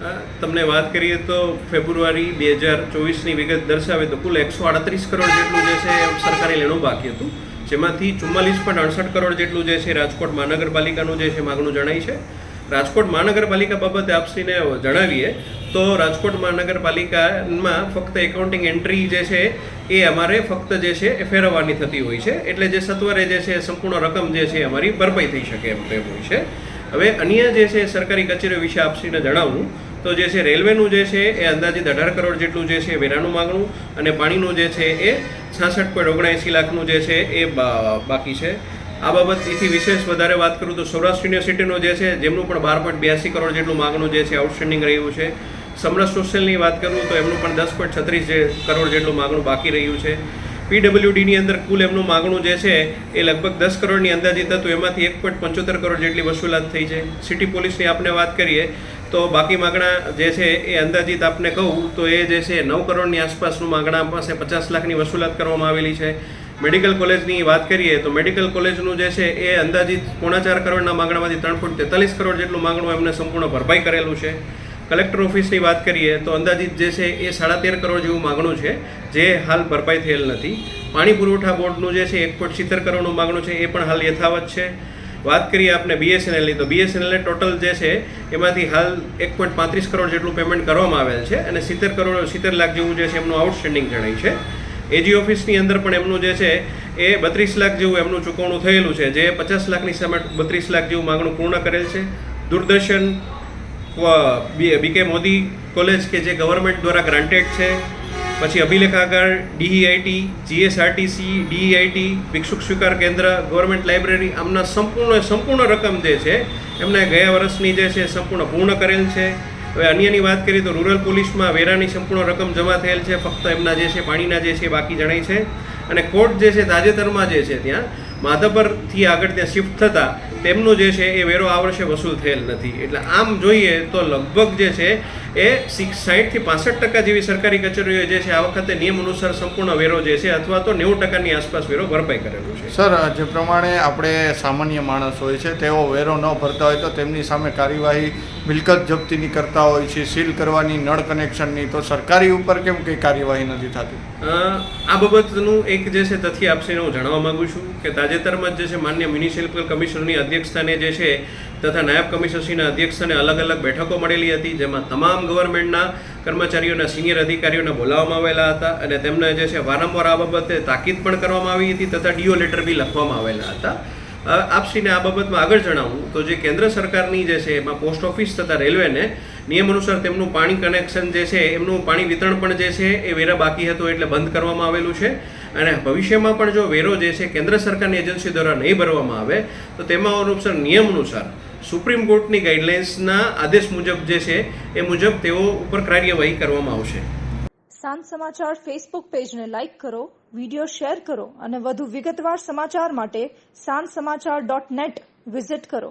તમને વાત કરીએ તો ફેબ્રુઆરી બે હજાર ચોવીસની વિગત દર્શાવે તો કુલ એકસો આડત્રીસ કરોડ જેટલું જે છે સરકારી લેણું બાકી હતું. જેમાંથી ચુમ્માલીસ પોઈન્ટ અડસઠ કરોડ જેટલું જે છે રાજકોટ મહાનગરપાલિકાનું જે છે માગણું જણાય છે. રાજકોટ મહાનગરપાલિકા બાબતે આપશ્રીને જણાવીએ તો રાજકોટ મહાનગરપાલિકામાં ફક્ત એકાઉન્ટિંગ એન્ટ્રી જે છે એ અમારે ફક્ત જે છે એ ફેરવવાની થતી હોય છે. એટલે જે સત્વરે જે છે સંપૂર્ણ રકમ જે છે અમારી ભરપાઈ થઈ શકે એમ હોય છે. હવે અન્ય જે છે સરકારી કચેરીઓ વિશે આપશ્રીને જણાવું. તો જે છે રેલવેનું જે છે એ અંદાજિત અઢાર કરોડ જેટલું જે છે વેરાનું માગણું અને પાણીનું જે છે એ છાસઠ પોઈન્ટ ઓગણએંસી લાખનું જે છે એ બાકી છે. આ બાબતથી વિશેષ વધારે વાત કરું તો સૌરાષ્ટ્ર યુનિવર્સિટીનું જે છે જેમનું પણ બાર પોઈન્ટ બ્યાસી કરોડ જેટલું માગણું જે છે આઉટસ્ટેન્ડિંગ રહ્યું છે. સમરસ સોશિયલની વાત કરું તો એમનું પણ દસ પોઈન્ટ છત્રીસ કરોડ જેટલું માગણું બાકી રહ્યું છે. પીડબ્લ્યુડીની અંદર કુલ એમનું માગણું જે છે એ લગભગ દસ કરોડની અંદાજિત હતું. એમાંથી એક પોઈન્ટ પંચોતેર કરોડ જેટલી વસૂલાત થઈ છે. સિટી પોલીસની આપણે વાત કરીએ તો બાકી માગણા જે છે એ અંદાજિત આપને કહું તો એ જે છે નવ કરોડની આસપાસનું માગણા પાસે પચાસ લાખની વસૂલાત કરવામાં આવેલી છે. મેડિકલ કોલેજની વાત કરીએ તો મેડિકલ કોલેજનું જે છે એ અંદાજિત પોણા ચાર કરોડના માગણામાંથી ત્રણ પોઈન્ટ તેતાલીસ કરોડ જેટલું માગણું એમને સંપૂર્ણ ભરપાઈ કરેલું છે. કલેક્ટર ઓફિસની વાત કરીએ તો અંદાજિત જે છે એ સાડા તેર કરોડ જેવું માગણું છે, જે હાલ ભરપાઈ થયેલ નથી. પાણી પુરવઠા બોર્ડનું જે છે એક પોઈન્ટ સિત્તેર કરોડનું માગણું છે, એ પણ હાલ યથાવત છે. વાત કરીએ આપણે બીએસએનએલની તો બીએસએનએલને ટોટલ જે છે, એમાંથી હાલ એક પોઈન્ટ પાંત્રીસ કરોડ જેટલું પેમેન્ટ કરવામાં આવેલ છે અને સિત્તેર કરોડ, સિત્તેર લાખ જેવું જે છે એમનું આઉટસ્ટેન્ડિંગ જણાય છે. એજી ઓફિસની અંદર પણ એમનું જે છે, એ બત્રીસ લાખ જેવું એમનું ચૂકવણું થયેલું છે, જે પચાસ લાખની સામે બત્રીસ લાખ જેવું માગણું પૂર્ણ કરેલ છે. દૂરદર્શન બીકે મોદી કોલેજ કે જે ગવર્મેન્ટ દ્વારા ગ્રાન્ટેડ છે પછી અભિલેખાગાર ડીઈઆઈટી જીએસઆરટીસી ડીઈઆઈટી ભિક્ષુક સ્વીકાર કેન્દ્ર, ગવર્મેન્ટ લાઇબ્રેરી, આમના સંપૂર્ણ સંપૂર્ણ રકમ જે છે, એમને ગયા વર્ષની જે છે સંપૂર્ણ પૂર્ણ કરેલ છે. હવે અન્યની વાત કરીએ તો રૂરલ પોલીસમાં વેરાની સંપૂર્ણ રકમ જમા થયેલ છે, ફક્ત એમના જે છે, પાણીના જે છે બાકી જણાય છે. અને કોર્ટ જે છે તાજેતરમાં જે છે ત્યાં માધવપરથી આગળ ત્યાં શિફ્ટ થતાં તેમનો જે છે એ વેરો આ વર્ષે વસૂલ થયેલ નથી. એટલે આમ જોઈએ તો લગભગ જે છે એ સિક્સ સાઠથી પાસઠ ટકા જેવી સરકારી કચેરીઓ જે છે આ વખતે નિયમ અનુસાર સંપૂર્ણ વેરો જે છે અથવા તો નેવું ટકાની આસપાસ વેરો ભરપાઈ કરેલો છે. સર જે પ્રમાણે આપણે સામાન્ય માણસ હોય છે તેઓ વેરો ન ભરતા હોય તો તેમની સામે કાર્યવાહી મિલકત જપ્તીની કરતા હોય છે સીલ કરવાની નળ કનેક્શનની તો સરકારી ઉપર કેમ કંઈ કાર્યવાહી નથી થતી? આ બાબતનું એક જે છે તથ્ય આપશે હું જણાવવા માગું છું કે તાજેતરમાં જ છે માન્ય મ્યુનિસિપલ કમિશનરની અધ્યક્ષસ્થાને જે છે તથા નાયબ કમિશનશ્રીના અધ્યક્ષસ્થાને અલગ અલગ બેઠકો મળેલી હતી, જેમાં તમામ ગવર્મેન્ટના કર્મચારીઓના સિનિયર અધિકારીઓને બોલાવવામાં આવેલા હતા અને તેમને જે છે વારંવાર આ બાબતે તાકીદ પણ કરવામાં આવી હતી તથા ડીઓ લેટર બી લખવામાં આવેલા હતા. આપશ્રીને આ બાબતમાં આગળ જણાવું તો જે કેન્દ્ર સરકારની જે છે એમાં પોસ્ટ ઓફિસ તથા રેલવેને નિયમ અનુસાર તેમનું પાણી કનેક્શન જે છે એમનું પાણી વિતરણ પણ જે છે એ વેરા બાકી હતો એટલે બંધ કરવામાં આવેલું છે. અને ભવિષ્યમાં પણ જો વેરો જે છે કેન્દ્ર સરકારની એજન્સી દ્વારા નહીં ભરવામાં આવે, તો તેમાં અનુસાર નિયમ અનુસાર સુપ્રીમ કોર્ટની ગાઈડલાઇન્સના આદેશ મુજબ જે છે, એ મુજબ તેઓ ઉપર કાર્યવાહી કરવામાં આવશે. સાંજ સમાચાર ફેસબુક પેજને લાઇક કરો વિડિયો શેર કરો અને વધુ વિગતવાર સમાચાર માટે સાંજ સમાચાર ડોટ નેટ વિઝિટ કરો.